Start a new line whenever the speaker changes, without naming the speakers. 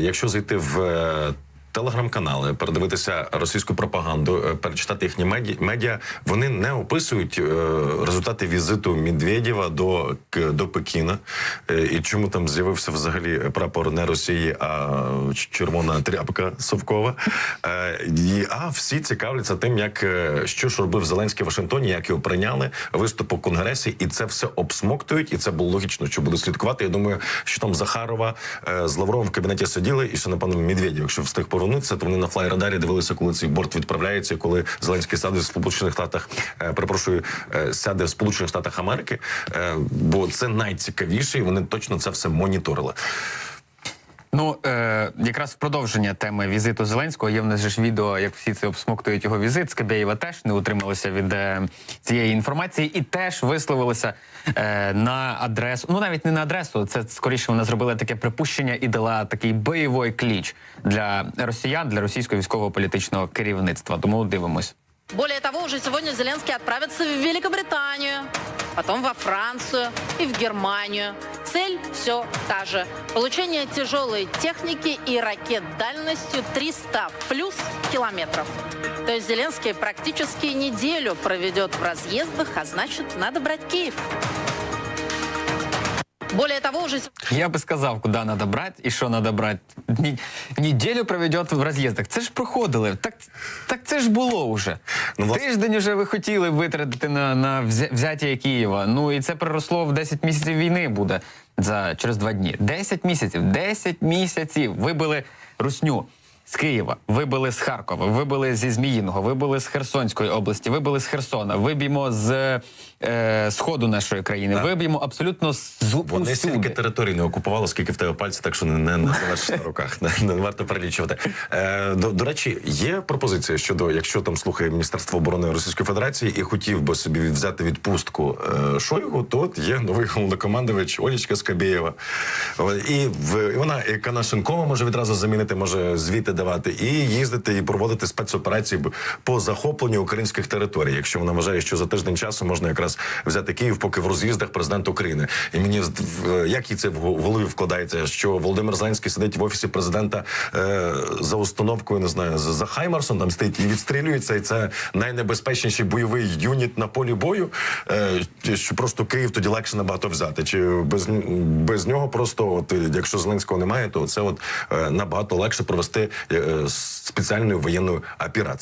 Якщо зайти в е, телеграм-канали, передивитися російську пропаганду, е, перечитати їхні меді- медіа, вони не описують е, результати візиту Медведєва до, до Пекіна. Е, І чому там з'явився взагалі прапор не Росії, а червона тряпка совкова. А всі цікавляться тим, як що ж робив Зеленський в Вашингтоні, як його прийняли, виступ у конгресі, і це все обсмоктують, і це було логічно, що буде слідкувати. Я думаю, що там Захарова з Лавровим в кабінеті сиділи, і ще напевно Медведєв, якщо встиг повернутися, то вони на флайрадарі дивилися, коли цей борт відправляється, коли Зеленський сяде в Сполучених Штатах, е, перепрошую, е, сяде в Сполучених Штатах Америки, е, бо це найцікавіше, і вони точно це все моніторили.
Ну, якраз в продовження теми візиту Зеленського є в нас же ж відео, як всі це обсмоктують його візит. Скабєєва теж не утрималася від е, цієї інформації і теж висловилася е, на адресу. Ну навіть не на адресу. Це скоріше вона зробила таке припущення і дала такий бойовий кліч для росіян, для російського військового політичного керівництва. Тому дивимось.
Более того, уже сегодня Зеленский отправится в Великобританию, потом во Францию и в Германию. Цель все та же. Получение тяжелой техники и ракет дальностью 300 плюс километров. То есть Зеленский практически неделю проведет в разъездах, а значит, надо брать Киев. Более того, уже
Я би сказав, куди треба брати і що треба брати. Неділю проведе в роз'їздах. Це ж проходили. Так, так це ж було вже.
Ну, власне-
Тиждень вже ви хотіли витратити на, на взяття Києва. Ну і це переросло в 10 місяців війни буде за через два дні. 10 місяців. 10 місяців. Вибили русню. З Києва, вибили з Харкова, вибили зі Зміїного, вибили з Херсонської області, вибили з Херсона, виб'ємо з е, сходу нашої країни, виб'ємо абсолютно з
Вони стільки територій не окупували, скільки в тебе пальців, так що не, залишиш на руках. Не, не варто перелічувати. Е, до, до речі, є пропозиція щодо, якщо там слухає Міністерство оборони Російської Федерації і хотів би собі взяти відпустку е, Шойгу, то от є новий головнокомандувач Олічка Скабєєва. О, І, в, і вона і Канашенкова може відразу замінити, може звіти давати, і їздити і проводити спецоперації по захопленню українських територій. Якщо вона вважає, що за тиждень часу можна якраз взяти Київ, поки в роз'їздах президент України. І мені як їй це в голові вкладається, що Володимир Зеленський сидить в офісі президента е, за установкою, не знаю, за Хаймарсом там стоїть і відстрілюється, і це найнебезпечніший бойовий юніт на полі бою. Е, що просто Київ тоді легше набагато взяти. Чи без, без нього просто, от якщо Зеленського немає, то це от е, набагато легше провести е, спеціальну воєнну операцію.